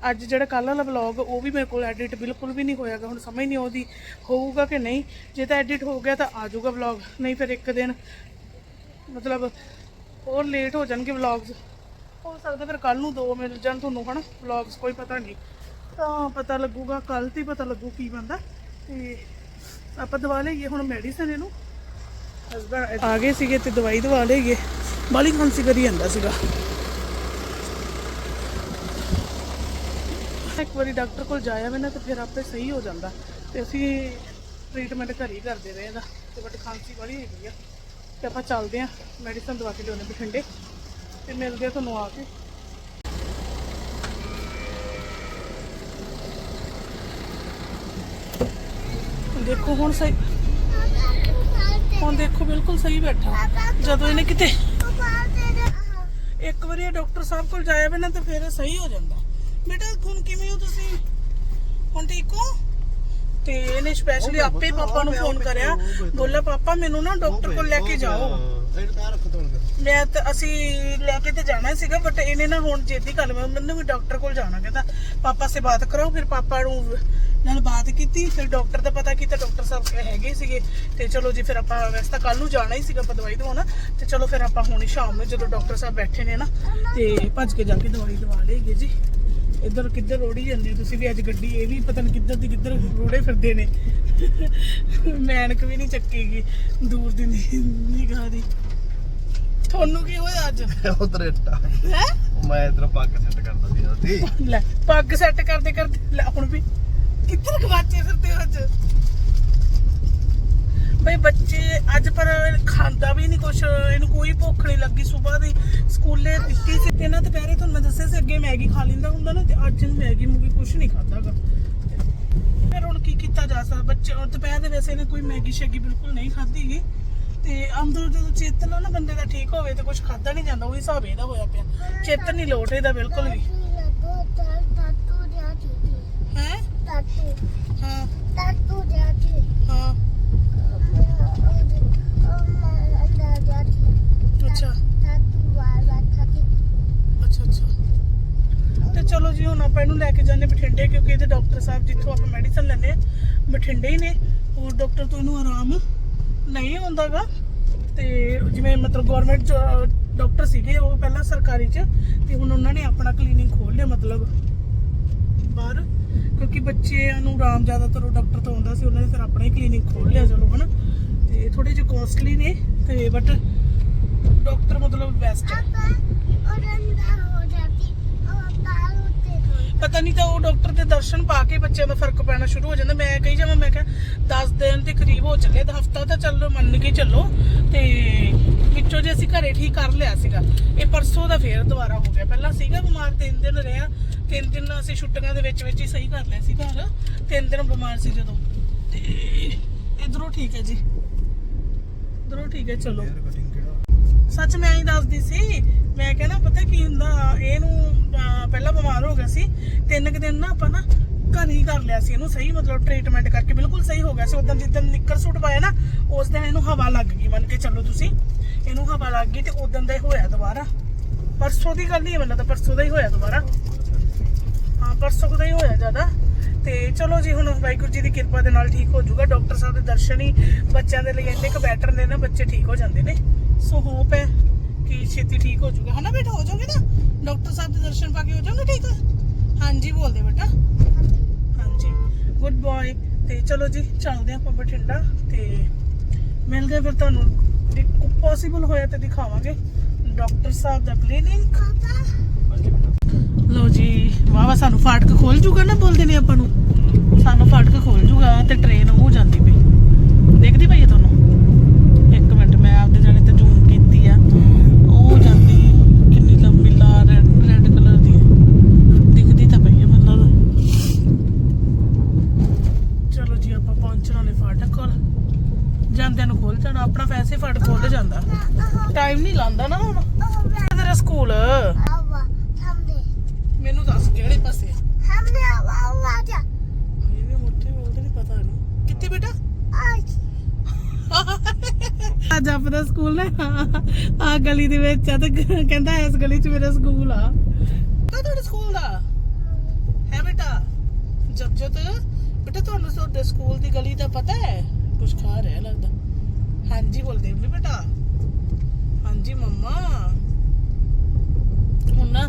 ਅੱਜ ਜਿਹੜਾ ਕੱਲ੍ਹ ਵਾਲਾ ਵਲੌਗ ਉਹ ਵੀ ਮੇਰੇ ਕੋਲ ਐਡਿਟ ਬਿਲਕੁਲ ਵੀ ਨਹੀਂ ਹੋਇਆਗਾ। ਹੁਣ ਸਮਝ ਨਹੀਂ ਆਉਂਦੀ ਹੋਊਗਾ ਕਿ ਨਹੀਂ। ਜੇ ਤਾਂ ਐਡਿਟ ਹੋ ਗਿਆ ਤਾਂ ਆ ਜਾਊਗਾ ਵਲੌਗ ਨਹੀਂ ਫਿਰ ਇੱਕ ਦਿਨ ਮਤਲਬ ਹੋਰ ਲੇਟ ਹੋ ਜਾਣਗੇ ਵਲੌਗਸ ਹੋ ਸਕਦਾ ਫਿਰ ਕੱਲ ਨੂੰ ਦੋ ਮਿਲ ਜਾਣ ਤੁਹਾਨੂੰ, ਹਨਾ? ਵਲੌਗਸ ਕੋਈ ਪਤਾ ਨਹੀਂ। ਤਾਂ ਪਤਾ ਲੱਗੂਗਾ ਕੱਲ ਤੇ ਹੀ ਪਤਾ ਲੱਗੂ ਕੀ ਬੰਦਾ ਤੇ ਆਪਾਂ ਦਵਾ ਲਈਏ ਹੁਣ ਮੈਡੀਸਨ ਇਹਨੂੰ। ਹਸਬੰਡ ਆ ਗਏ ਸੀਗੇ ਤੇ ਦਵਾਈ ਦਵਾ ਲਈਏ। ਬਾਲੀ ਖਾਂਸੀ ਕਰੀ ਜਾਂਦਾ ਸੀਗਾ। ਇੱਕ ਵਾਰੀ ਡਾਕਟਰ ਕੋਲ ਜਾਇਆ ਵੇ ਨਾ ਤੇ ਫਿਰ ਆਪੇ ਸਹੀ ਹੋ ਜਾਂਦਾ। ਤੇ ਅਸੀਂ ਟ੍ਰੀਟਮੈਂਟ ਘਰ ਹੀ ਕਰਦੇ ਰਹੇ ਇਹਦਾ। ਤੇ ਬਟ ਖਾਂਸੀ ਵਾਲੀ ਹੈਗੀ ਆ। ਤੇ ਆਪਾਂ ਚੱਲਦੇ ਆਂ ਮੈਡੀਸਨ ਦਵਾ ਕੇ ਲਿਆਉਣੇ ਬਠਿੰਡੇ ਤੇ ਮਿਲਦੇ ਆ ਤੁਹਾਨੂੰ ਆ ਕੇ। ਦੇਖੋ ਹੁਣ ਸਹੀ ਹੁਣ ਦੇਖੋ ਬਿਲਕੁਲ ਸਹੀ ਬੈਠਾ। ਜਦੋਂ ਇਹਨੇ ਕਿਤੇ ਇੱਕ ਵਾਰੀ ਇਹ ਡਾਕਟਰ ਸਾਹਿਬ ਕੋਲ ਜਾਇਆ ਬਿਨਾ ਤੇ ਫਿਰ ਇਹ ਸਹੀ ਹੋ ਜਾਂਦਾ। ਬੇਟਾ ਹੁਣ ਕਿਵੇਂ ਹੋ ਤੁਸੀਂ? ਹੁਣ ਠੀਕ ਹੋ? ਤੇ ਇਹਨੇ ਸਪੈਸ਼ਲੀ ਆਪੇ ਪਾਪਾ ਨੂੰ ਫੋਨ ਕਰਿਆ। ਬੋਲਿਆ ਪਾਪਾ ਮੈਨੂੰ ਨਾ ਡਾਕਟਰ ਕੋਲ ਲੈ ਕੇ ਜਾਓ। ਮੈਂ ਤਾਂ ਅਸੀਂ ਲੈ ਕੇ ਤੇ ਜਾਣਾ ਸੀਗਾ ਬਟ ਇਹਨੇ ਨਾ ਹੁਣ ਜੇਦੀ ਗੱਲ ਮੈਂ ਮੈਨੂੰ ਵੀ ਡਾਕਟਰ ਕੋਲ ਜਾਣਾ ਕਹਿੰਦਾ ਪਾਪਾ ਸੇ ਬਾਤ ਕਰਾਓ ਫਿਰ ਪਾਪਾ ਨੂੰ ਨਾਲ ਬਾਤ ਕੀਤੀ ਫਿਰ ਡਾਕਟਰ ਦਾ ਪਤਾ ਕੀਤਾ ਡਾਕਟਰ ਸਾਹਿਬ ਹੈਗੇ ਸੀਗੇ ਤੇ ਚਲੋ ਜੀ ਫਿਰ ਆਪਾਂ ਵੈਸੇ ਤਾਂ ਕੱਲ ਨੂੰ ਜਾਣਾ ਹੀ ਸੀਗਾ ਆਪਾਂ ਦਵਾਈ ਦਵਾਉਣਾ ਤੇ ਚਲੋ ਫਿਰ ਆਪਾਂ ਹੁਣੀ ਸ਼ਾਮ ਨੂੰ ਜਦੋਂ ਡਾਕਟਰ ਸਾਹਿਬ ਬੈਠੇ ਨੇ ਨਾ ਤੇ ਭੱਜ ਕੇ ਜਾ ਕੇ ਦਵਾਈ ਦਵਾ ਲਈਏ ਜੀ। ਇੱਧਰ ਕਿੱਧਰ ਰੋੜੀ ਜਾਂਦੇ ਤੁਸੀਂ ਵੀ ਅੱਜ ਗੱਡੀ ਇਹ ਵੀ ਪਤਾ ਨਹੀਂ ਕਿੱਧਰ ਦੀ ਕਿੱਧਰ ਰੋੜੇ ਫਿਰਦੇ ਨੇ। ਮੈਨਕ ਵੀ ਨਹੀਂ ਚੱਕੇਗੀ ਦੂਰ ਦੀ ਨਿਗਾਹ ਦੀ। ਤੁਹਾਨੂੰ ਕੀ ਹੋਇਆ ਅੱਜ? ਉਧਰ ਇੱਟਾ। ਹੈ? ਮੈਂ ਇਧਰ ਪੱਗ ਸੈੱਟ ਕਰਦਾ ਸੀ ਉਹਦੀ। ਲੈ ਪੱਗ ਸੈੱਟ ਕਰਦੇ ਕਰਦੇ ਲੈ ਹੁਣ ਵੀ ਕਿੱਧਰ ਗਵਾਚੇ ਫਿਰਦੇ ਹੋ ਅੱਜ? ਬਈ ਬੱਚੇ ਅੱਜ ਪਰ ਖਾਂਦਾ ਵੀ ਨਹੀਂ ਕੁਛ ਇਹਨੂੰ ਕੋਈ ਭੁੱਖ ਨਹੀਂ ਲੱਗੀ। ਸਵੇਰ ਦੀ ਸਕੂਲੇ ਦਿੱਤੀ ਸੀ ਨਾ ਦੁਪਹਿਰੇ ਤੁਹਾਨੂੰ ਮੈਂ ਦੱਸਿਆ ਸੀ, ਅੱਗੇ ਮੈਗੀ ਖਾ ਲੈਂਦਾ ਹੁੰਦਾ ਨਾ ਤੇ ਅੱਜ ਇਹਨੂੰ ਮੈਗੀ ਮੂਗੀ ਕੁਛ ਨਹੀਂ ਖਾਦਾਗਾ ਫਿਰ ਹੁਣ ਕੀ ਕੀਤਾ ਜਾ ਸਕਦਾ? ਬੱਚੇ ਦੁਪਹਿਰ ਦੇ ਵੈਸੇ ਇਹਨੇ ਕੋਈ ਮੈਗੀ ਸ਼ੈਗੀ ਬਿਲਕੁਲ ਨਹੀਂ ਖਾਧੀ ਗੀ। ਤੇ ਅੰਦਰ ਜਦੋਂ ਚੇਤਨ ਨਾ ਬੰਦੇ ਦਾ ਠੀਕ ਹੋਵੇ ਤੇ ਕੁਝ ਖਾਦਾ ਨਹੀਂ ਜਾਂਦਾ, ਉਹ ਹਿਸਾਬ ਇਹਦਾ ਹੋਇਆ ਪਿਆ। ਚੇਤਨ ਨਹੀਂ ਲੋਟ ਇਹਦਾ ਬਿਲਕੁਲ ਵੀ। ਹੈ? ਹਾਂ। ਹਾਂ। ਅੱਛਾ। ਅੱਛਾ ਅੱਛਾ। ਤੇ ਚਲੋ ਜੀ, ਹੁਣ ਆਪਾਂ ਇਹਨੂੰ ਲੈ ਕੇ ਜਾਂਦੇ ਬਠਿੰਡੇ, ਕਿਉਂਕਿ ਇਹਦੇ ਡਾਕਟਰ ਸਾਹਿਬ ਜਿੱਥੋਂ ਆਪਾਂ ਮੈਡੀਸਨ ਲੈਂਦੇ ਆ ਬਠਿੰਡੇ ਹੀ ਨੇ। ਹੋਰ ਡਾਕਟਰ ਤੋਂ ਇਹਨੂੰ ਆਰਾਮ ਨਹੀਂ ਹੁੰਦਾਗਾ ਤੇ ਜਿਵੇਂ ਮਤਲਬ ਗਵਰਨਮੈਂਟ ਡਾਕਟਰ ਸੀਗੇ, ਉਹ ਪਹਿਲਾਂ ਸਰਕਾਰੀ ਚ, ਤੇ ਹੁਣ ਉਹਨਾਂ ਨੇ ਆਪਣਾ ਕਲੀਨਿਕ ਖੋਲ ਲਿਆ, ਮਤਲਬ ਬਾਹਰ। ਕਿਉਂਕਿ ਬੱਚਿਆਂ ਨੂੰ ਆਰਾਮ ਜ਼ਿਆਦਾਤਰ ਉਹ ਡਾਕਟਰ ਤੋਂ ਆਉਂਦਾ ਸੀ, ਉਹਨਾਂ ਨੇ ਫਿਰ ਆਪਣਾ ਹੀ ਕਲੀਨਿਕ ਖੋਲ ਲਿਆ, ਚਲੋ ਹਨਾ। ਤੇ ਥੋੜੇ ਜਿਹਾ ਕੋਸਟਲੀ ਨੇ, ਤੇ ਬਟ ਡਾਕਟਰ ਮਤਲਬ ਬੈਸਟ ਹੈ। ਪਤਾ ਨਹੀਂ ਤਾਂ ਉਹ ਡਾਕਟਰ ਦੇ ਦਰਸ਼ਨ ਪਾ ਕੇ ਬੱਚਿਆਂ ਦਾ ਫ਼ਰਕ ਪੈਣਾ ਸ਼ੁਰੂ ਹੋ ਜਾਂਦਾ। ਮੈਂ ਕਹੀ ਜਾਵਾਂ ਮੈਂ ਕਿਹਾ 10 ਦਿਨ ਦੇ ਕਰੀਬ ਹੋ ਚੱਲੇ ਤਾਂ ਹਫਤਾ ਤਾਂ ਚੱਲੋ ਮੰਨ ਕੇ ਚੱਲੋ। ਤੇ ਵਿੱਚੋਂ ਜੇ ਅਸੀਂ ਘਰੇ ਠੀਕ ਕਰ ਲਿਆ ਸੀਗਾ ਇਹ ਪਰਸੋਂ ਦਾ ਫੇਰ ਦੁਬਾਰਾ ਹੋ ਗਿਆ। ਪਹਿਲਾਂ ਸੀਗਾ ਬਿਮਾਰ 3 ਦਿਨ ਰਿਹਾ। 3 ਦਿਨ ਅਸੀਂ ਛੁੱਟੀਆਂ ਦੇ ਵਿੱਚ ਵਿੱਚ ਹੀ ਸਹੀ ਕਰ ਲਿਆ ਸੀ ਘਰ। 3 ਦਿਨ ਬਿਮਾਰ ਸੀ ਜਦੋਂ। ਤੇ ਇਧਰੋਂ ਠੀਕ ਹੈ ਜੀ। ਇਧਰੋਂ ਠੀਕ ਹੈ ਚਲੋ। ਸੱਚ ਮੈਂ ਹੀ ਦੱਸਦੀ ਸੀ, ਮੈਂ ਕਹਿੰਦਾ ਪਤਾ ਕੀ ਹੁੰਦਾ, ਇਹਨੂੰ ਪਹਿਲਾਂ ਬਿਮਾਰ ਹੋ ਗਿਆ ਸੀ, ਤਿੰਨ ਕੁ ਦਿਨ ਨਾ ਆਪਾਂ ਨਾ ਘਰ ਹੀ ਕਰ ਲਿਆ ਸੀ ਇਹਨੂੰ ਸਹੀ, ਮਤਲਬ ਟ੍ਰੀਟਮੈਂਟ ਕਰਕੇ ਬਿਲਕੁਲ ਸਹੀ ਹੋ ਗਿਆ ਸੀ ਉਦੋਂ ਜਿੱਦਣ ਨਿੱਕਰ ਸੂਟ ਪਾਇਆ ਨਾ, ਉਸ ਦਿਨ ਇਹਨੂੰ ਹਵਾ ਲੱਗ ਗਈ, ਮੰਨ ਕੇ ਚੱਲੋ ਤੁਸੀਂ, ਇਹਨੂੰ ਹਵਾ ਲੱਗ ਗਈ ਤੇ ਉਦੋਂ ਦਾ ਹੀ ਹੋਇਆ ਦੁਬਾਰਾ। ਪਰਸੋਂ ਦੀ ਗੱਲ ਨਹੀਂ ਮੈਨੂੰ ਤਾਂ ਪਰਸੋਂ ਦਾ ਹੀ ਹੋਇਆ ਦੁਬਾਰਾ। ਹਾਂ, ਪਰਸੋਂ ਦਾ ਹੀ ਹੋਇਆ ਜ਼ਿਆਦਾ। ਤੇ ਚਲੋ ਜੀ, ਹੁਣ ਵਾਹਿਗੁਰੂ ਜੀ ਦੀ ਕਿਰਪਾ ਦੇ ਨਾਲ ਠੀਕ ਹੋ ਜਾਊਗਾ, ਡਾਕਟਰ ਸਾਹਿਬ ਦੇ ਦਰਸ਼ਨ ਹੀ ਬੱਚਿਆਂ ਦੇ ਲਈ ਇੰਨੇ ਕੁ ਬੈਟਰ ਨੇ ਨਾ, ਬੱਚੇ ਠੀਕ ਹੋ ਜਾਂਦੇ ਨੇ। ਸੋ ਹੋਪ ਹੈ ਕਿ ਛੇਤੀ ਠੀਕ ਹੋ ਜਾਊਗਾ ਹਨਾ ਬੇਟਾ ਹੋ ਜਾਓਗੇ ਨਾ ਡਾਕਟਰ ਸਾਹਿਬ ਦੇ ਦਰਸ਼ਨ ਪਾ ਕੇ ਹੋ ਜਾਓਗੇ ਠੀਕ ਹਾਂਜੀ ਬੋਲਦੇ ਬੇਟਾ ਹਾਂਜੀ ਗੁੱਡ ਬਾਏ ਤੇ ਚਲੋ ਜੀ ਚੱਲਦੇ ਆਪਾਂ ਬਠਿੰਡਾ ਤੇ ਮਿਲਦੇ ਫਿਰ ਤੁਹਾਨੂੰ ਪੋਸੀਬਲ ਹੋਇਆ ਤੇ ਦਿਖਾਵਾਂਗੇ ਡਾਕਟਰ ਸਾਹਿਬ ਦਾ ਕਲੀਨਿਕ ਲੋ ਜੀ ਵਾਵਾ ਸਾਨੂੰ ਫਾਟਕ ਖੋਲ ਜੂਗਾ ਨਾ ਬੋਲਦੇ ਨੇ ਆਪਾਂ ਨੂੰ ਸਾਨੂੰ ਫਾਟਕ ਖੋਲ ਜੂਗਾ ਤੇ ਟ੍ਰੇਨ ਉਹ ਜਾਂਦੀ ਪਈ ਦੇਖਦੀ ਪਈ ਹੈ ਤੁਹਾਨੂੰ ਇੱਕ ਮਿੰਟ ਮੈਂ ਆਪਦੇ ਜਾਣੇ ਤੇ ਜ਼ੂਮ ਕੀਤੀ ਆ ਉਹ ਜਾਂਦੀ ਕਿੰਨੀ ਲੰਬੀ ਲਾ ਰੈਡ ਰੈਡ ਕਲਰ ਦੀ ਹੈ। ਦਿਖਦੀ ਤਾਂ ਪਈ ਹੈ ਮੈਨੂੰ ਚਲੋ ਜੀ ਆਪਾਂ ਪਹੁੰਚਣ ਵਾਲੇ ਫਾਟਕ ਕੋਲ ਜਾਂਦਿਆਂ ਨੂੰ ਖੋਲ ਜਾਣਾ, ਆਪਣਾ ਵੈਸੇ ਫਾਟਕ ਖੋਲ ਜਾਂਦਾ। ਟਾਈਮ ਨਹੀਂ ਲਾਂਦਾ ਨਾ ਹੁਣ। ਤੇਰਾ ਸਕੂਲ। ਮੈਨੂੰ ਦੱਸ ਕਿਹੜੇ ਪਾਸੇ? ਇਹ ਮੁੱਠੇ ਬੋਲਦੇ ਨਹੀਂ ਪਤਾ ਨਹੀਂ ਕਿੱਥੇ ਬੇਟਾ? ਅੱਜ ਆਪਣਾ ਸਕੂਲ ਨਾ ਆ ਗਲੀ ਦੇ ਵਿੱਚ ਆ ਤੇ ਕਹਿੰਦਾ ਇਸ ਗਲੀ 'ਚ ਮੇਰਾ ਸਕੂਲ ਆ। ਕਾ ਤੁਹਾਡੇ ਸਕੂਲ ਦਾ? ਹੈ ਬੇਟਾ? ਜਬਜਤ ਬੇਟਾ ਤੁਹਾਨੂੰ ਤੁਹਾਡੇ ਸਕੂਲ ਦੀ ਗਲੀ ਦਾ ਪਤਾ ਹੈ? ਕੁਝ ਖਾ ਰਿਹਾ ਲੱਗਦਾ। ਹਾਂਜੀ ਬੋਲਦੇ ਹੁੰਦੇ ਬੇਟਾ। ਹਾਂਜੀ ਮੰਮਾ। ਹੁਣ ਨਾ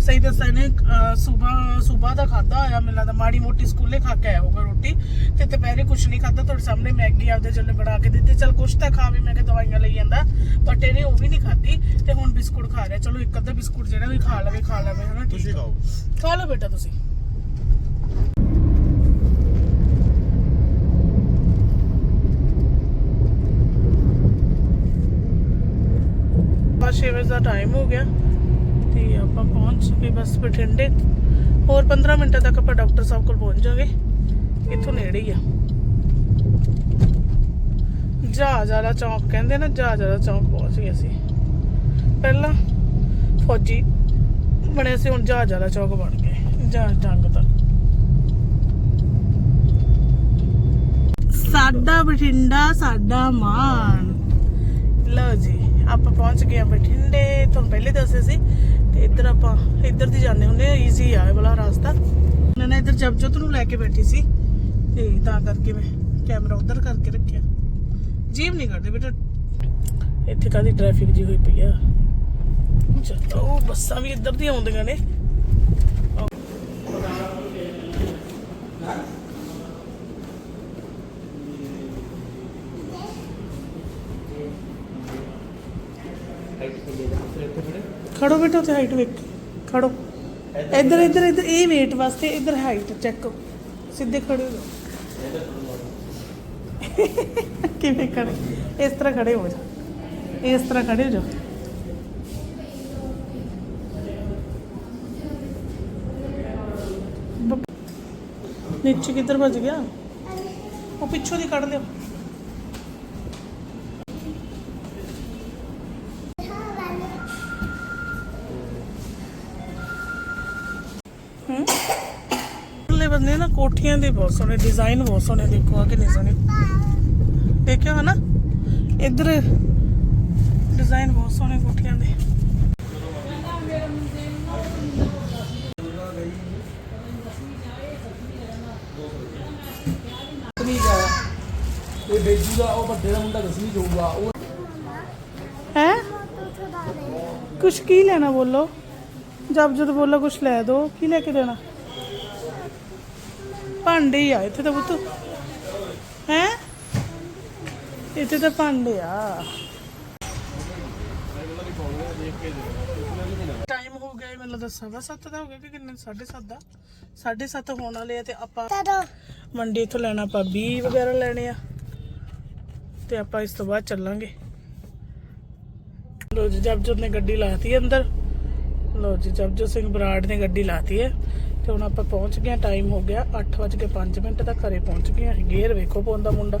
ਸਹੀ ਦੱਸਾਂ ਨੇ ਸਵੇਰ ਸਵੇਰ ਦਾ ਖਾਦਾ ਹੋਇਆ ਮੈਨੂੰ ਲੱਗਦਾ ਮਾੜੀ ਮੋਟੀ ਸਕੂਲੇ ਖਾ ਕੇ ਆਇਆ ਹੋਗਾ ਰੋਟੀ। ਤੇ ਦੁਪਹਿਰੇ ਕੁਝ ਨਹੀਂ ਖਾਦਾ ਤੁਹਾਡੇ ਸਾਹਮਣੇ ਮੈਗੀ ਆਪਦੇ ਜੱਲੇ ਬਣਾ ਕੇ ਦਿੱਤੀ। ਚਲ ਕੁਛ ਤਾਂ ਖਾਵੇ ਮੈਂ ਕਿ ਦਵਾਈਆਂ ਲਈ ਜਾਂਦਾ। ਬਟ ਇਹਨੇ ਉਹ ਵੀ ਨਹੀਂ ਖਾਦੀ ਤੇ ਹੁਣ ਬਿਸਕੁਟ ਖਾ ਰਿਹਾ। ਚਲੋ ਇੱਕ ਅੱਧਾ ਬਿਸਕੁਟ ਜਿਹੜਾ ਵੀ ਖਾ ਲਵੇ ਖਾ ਲਵੇ ਹਨਾ ਤੁਸੀਂ ਖਾਓ। ਖਾ ਲਓ ਬੇਟਾ ਤੁਸੀਂ। 6 ਵਜੇ ਦਾ ਟਾਈਮ ਹੋ ਗਿਆ ਤੇ ਆਪਾਂ ਪਹੁੰਚ ਗਏ ਬਸ ਬਠਿੰਡੇ। ਹੋਰ 15 ਮਿੰਟਾਂ ਤੱਕ ਆਪਾਂ ਡਾਕਟਰ ਸਾਹਿਬ ਕੋਲ ਪਹੁੰਚ ਜਾਵਾਂਗੇ। ਇੱਥੋਂ ਨੇੜੇ ਹੀ ਆ। ਜਹਾਜ਼ ਵਾਲਾ ਚੌਂਕ ਕਹਿੰਦੇ ਨਾ, ਜਹਾਜ਼ ਵਾਲਾ ਚੌਂਕ ਪਹੁੰਚ ਗਏ ਸੀ ਪਹਿਲਾਂ ਫੌਜੀ ਬਣੇ ਸੀ, ਹੁਣ ਜਹਾਜ਼ ਵਾਲਾ ਚੌਕ ਬਣ ਗਏ ਜਹਾਜ਼ ਟੰਗ ਤੱਕ ਸਾਡਾ ਬਠਿੰਡਾ, ਸਾਡਾ ਮਾਨ। ਲਓ ਜੀ। ਆਪਾਂ ਪਹੁੰਚ ਗਏ ਆ ਬਠਿੰਡੇ ਤੁਹਾਨੂੰ ਪਹਿਲੇ ਦੱਸੇ ਸੀ, ਤੇ ਇੱਧਰ ਆਪਾਂ ਇੱਧਰ ਦੀ ਜਾਂਦੇ ਹੁੰਦੇ ਆ ਈਜ਼ੀ ਆ ਇਹ ਵਾਲਾ ਰਸਤਾ। ਮੈਂ ਨਾ ਇੱਧਰ ਜਬਜੋਤ ਨੂੰ ਲੈ ਕੇ ਬੈਠੀ ਸੀ, ਤੇ ਤਾਂ ਕਰਕੇ ਮੈਂ ਕੈਮਰਾ ਉੱਧਰ ਕਰਕੇ ਰੱਖਿਆ। ਜੀਬ ਨਹੀਂ ਕਰਦੇ ਬੇਟਾ। ਇੱਥੇ ਕਾਦੀ ਟ੍ਰੈਫਿਕ ਜੀ ਹੋਈ ਪਈ ਆ। ਚਲੋ, ਉਹ ਬੱਸਾਂ ਵੀ ਇੱਧਰ ਦੀਆਂ ਆਉਂਦੀਆਂ ਨੇ। ਬੇਟਾ ਉੱਥੇ ਹਾਈਟ ਵੇਖ, ਖੜੋ। ਇੱਧਰ ਇੱਧਰ ਇੱਧਰ, ਇਹ ਵੇਟ ਵਾਸਤੇ ਇੱਧਰ ਹਾਈਟ ਚੈੱਕ ਕਰੋ। ਸਿੱਧੇ ਖੜੇ ਹੋ ਜਾਓ। ਕਿਵੇਂ ਖੜੇ? ਇਸ ਤਰ੍ਹਾਂ ਖੜੇ ਹੋ ਜਾ ਇਸ ਤਰ੍ਹਾਂ ਖੜੇ ਹੋ ਜਾ ਨੀਚੇ ਕਿੱਧਰ ਭੱਜ ਗਿਆ? ਉਹ ਪਿੱਛੋਂ ਦੀ ਕੱਢ ਲਿਓ। ਲੈ ਬੰਦੇ ਨਾ ਕੋਠੀਆਂ ਦੇ ਬਹੁਤ ਸੋਹਣੇ ਡਿਜ਼ਾਈਨ ਬਹੁਤ ਸੋਹਣੇ ਦੇਖੋ, ਆ ਕਿੰਨੇ ਸੋਹਣੇ। ਦੇਖਿਓ ਹਨਾ ਇੱਧਰ ਡਿਜ਼ਾਈਨ ਬਹੁਤ ਸੋਹਣੇ ਕੋਠੀਆਂ ਦੇ। ਨਹੀਂ ਜਾਇਆ ਇਹ ਬੇਜੂ ਦਾ ਉਹ ਵੱਡੇ ਦਾ ਮੁੰਡਾ ਦਸਵੀਂ ਜਾਊਗਾ ਉਹ ਹੈ? ਕੁਛ ਕੀ ਲੈਣਾ ਬੋਲੋ? ਜਬ ਜਦ ਬੋਲੋ ਕੁਛ ਲੈ ਦੋ, ਕੀ ਲੈ ਕੇ ਦੇਣਾ? ਭਾਂਡੇ ਹੀ ਆ, ਇੱਥੇ ਤਾਂ ਪੁੱਤ। ਹੈ? ਇੱਥੇ ਤਾਂ ਭਾਂਡੇ ਆ। ਟਾਈਮ ਹੋ ਗਿਆ ਮੈਨੂੰ ਲੱਗਦਾ ਸਵਾ ਸੱਤ ਦਾ ਹੋ ਗਿਆ ਕਿ ਕਿੰਨੇ 7:30 ਦਾ? 7:30 ਹੋਣ ਵਾਲੇ ਆ ਤੇ ਆਪਾਂ ਮੰਡੀ ਤੋਂ ਲੈਣਾ, ਆਪਾਂ ਬੀ ਵਗੈਰਾ ਲੈਣੇ ਆ। ਤੇ ਆਪਾਂ ਇਸ ਤੋਂ ਬਾਅਦ ਚੱਲਾਂਗੇ। ਲੋ ਜੀ, ਜਪਜੋਤ ਨੇ ਗੱਡੀ ਲਾਤੀ ਹੈ ਅੰਦਰ। ਲੋ ਜੀ, ਜਪਜੋਤ ਸਿੰਘ ਬਰਾੜ ਨੇ ਗੱਡੀ ਲਾਤੀ ਹੈ। ਤੇ ਹੁਣ ਆਪਾਂ ਪਹੁੰਚ ਗਏ ਟਾਈਮ ਹੋ ਗਿਆ 8:05 ਮਿੰਟ ਦਾ, ਘਰੇ ਪਹੁੰਚ ਗਏ ਹਾਂ। ਗੇਅਰ ਵੇਖੋ ਪਾਉਂਦਾ ਮੁੰਡਾ।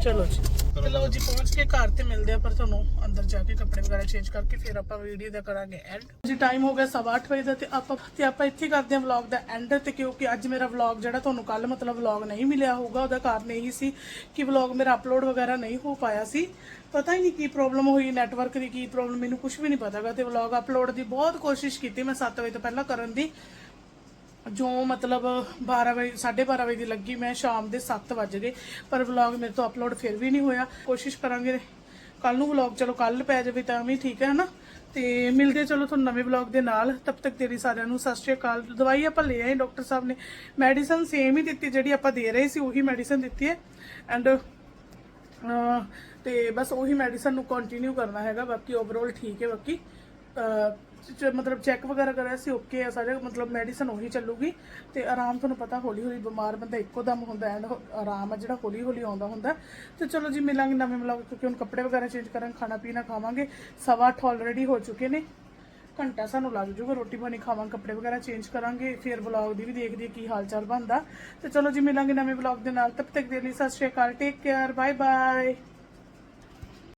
ਚਲੋ ਜੀ। ਚਲੋ ਜੀ, ਪਹੁੰਚ ਕੇ ਘਰ ਤੇ ਮਿਲਦੇ ਆ ਪਰ ਤੁਹਾਨੂੰ ਅੰਦਰ ਜਾ ਕੇ ਕੱਪੜੇ ਵਗੈਰਾ ਚੇਂਜ ਕਰਕੇ ਫਿਰ ਆਪਾਂ ਵੀਡੀਓ ਦਾ ਕਰਾਂਗੇ ਐਂਡ ਜੀ ਟਾਈਮ ਹੋ ਗਿਆ 8:30 ਵਜੇ ਦਾ ਤੇ ਆਪਾਂ ਤੇ ਆਪਾਂ ਇੱਥੇ ਕਰਦੇ ਹਾਂ ਵਲੌਗ ਦਾ ਐਂਡ ਤੇ ਕਿਉਂਕਿ ਅੱਜ ਮੇਰਾ ਵਲੌਗ ਜਿਹੜਾ ਤੁਹਾਨੂੰ ਕੱਲ ਮਤਲਬ ਵਲੌਗ ਨਹੀਂ ਮਿਲਿਆ ਹੋਊਗਾ, ਉਹਦਾ ਕਾਰਨ ਇਹੀ ਸੀ ਕਿ ਵਲੌਗ ਮੇਰਾ ਅਪਲੋਡ ਵਗੈਰਾ ਨਹੀਂ ਹੋ ਪਾਇਆ ਸੀ। ਪਤਾ ਹੀ ਨਹੀਂ ਕੀ ਪ੍ਰੋਬਲਮ ਹੋਈ ਨੈਟਵਰਕ ਦੀ ਕੀ ਪ੍ਰੋਬਲਮ ਮੈਨੂੰ ਕੁਝ ਵੀ ਨਹੀਂ ਪਤਾਗਾ ਤੇ ਵਲੌਗ ਅਪਲੋਡ ਦੀ ਬਹੁਤ ਕੋਸ਼ਿਸ਼ ਕੀਤੀ ਮੈਂ 7 ਵਜੇ ਤੋਂ ਪਹਿਲਾਂ ਕਰਨ ਦੀ। ਜੋ ਮਤਲਬ 12 ਵਜੇ 12:30 ਵਜੇ ਦੀ ਲੱਗੀ, ਮੈਂ ਸ਼ਾਮ ਦੇ 7 ਵਜ ਗਏ। ਪਰ ਵਲੌਗ ਮੇਰੇ ਤੋਂ ਅਪਲੋਡ ਫਿਰ ਵੀ ਨਹੀਂ ਹੋਇਆ। ਕੋਸ਼ਿਸ਼ ਕਰਾਂਗੇ ਕੱਲ ਨੂੰ ਵਲੌਗ ਚਲੋ ਕੱਲ ਪੈ ਜਾਵੇ ਤਾਂ ਵੀ ਠੀਕ ਹੈ ਨਾ ਤੇ ਮਿਲਦੇ ਚਲੋ ਤੁਹਾਨੂੰ ਨਵੇਂ ਵਲੌਗ ਦੇ ਨਾਲ। ਤਬ ਤੱਕ ਤੇਰੀ ਸਾਰਿਆਂ ਨੂੰ ਸਤਿ ਸ਼੍ਰੀ ਅਕਾਲ। ਦਵਾਈ ਆਪਾਂ ਲੈ ਆਏ ਡਾਕਟਰ ਸਾਹਿਬ ਨੇ। ਮੈਡੀਸਨ ਸੇਮ ਹੀ ਦਿੱਤੀ, ਜਿਹੜੀ ਆਪਾਂ ਦੇ ਰਹੇ ਸੀ, ਉਹੀ ਮੈਡੀਸਨ ਦਿੱਤੀ ਹੈ। ਐਂਡ ਤੇ ਬਸ ਉਹੀ ਮੈਡੀਸਨ ਨੂੰ ਕੰਟੀਨਿਊ ਕਰਨਾ ਹੈਗਾ। ਬਾਕੀ ਓਵਰਆਲ ਠੀਕ ਹੈ ਬਾਕੀ। ਮਤਲਬ ਚੈੱਕ ਵਗੈਰਾ ਕਰਿਆ ਸੀ ਓਕੇ ਆ ਸਾਰੇ, ਮਤਲਬ ਮੈਡੀਸਨ ਉਹੀ ਚੱਲੂਗੀ ਤੇ ਆਰਾਮ ਤੁਹਾਨੂੰ ਪਤਾ ਹੌਲੀ ਹੌਲੀ ਬਿਮਾਰ ਬੰਦਾ ਇੱਕੋ ਦਮ ਹੁੰਦਾ ਐਂਡ ਆਰਾਮ ਆ ਜਿਹੜਾ ਹੌਲੀ ਹੌਲੀ ਆਉਂਦਾ ਹੁੰਦਾ। ਤੇ ਚਲੋ ਜੀ, ਮਿਲਾਂਗੇ, ਨਵੇਂ ਵਲੌਗ ਕਿਉਂਕਿ ਹੁਣ ਕੱਪੜੇ ਵਗੈਰਾ ਚੇਂਜ ਕਰਨ, ਖਾਣਾ ਪੀਣਾ ਖਾਵਾਂਗੇ, ਸਵਾ ਅੱਠ ਆਲਰੇਡੀ ਹੋ ਚੁੱਕੇ ਨੇ। ਘੰਟਾ ਸਾਨੂੰ ਲੱਗ ਜੂਗਾ ਰੋਟੀ ਪਾਣੀ ਖਾਵਾਂਗੇ, ਕੱਪੜੇ ਵਗੈਰਾ ਚੇਂਜ ਕਰਾਂਗੇ, ਫਿਰ ਵਲੌਗ ਦੀ ਵੀ ਦੇਖਦੀ ਹਾਂ ਕੀ ਹਾਲ ਚਾਲ ਬਣਦਾ। ਤੇ ਚਲੋ ਜੀ, ਮਿਲਾਂਗੇ ਨਵੇਂ ਵਲੌਗ ਦੇ ਨਾਲ। ਤਬ ਤੱਕ ਦੇ ਲਈ Sat Sri Akal take care bye bye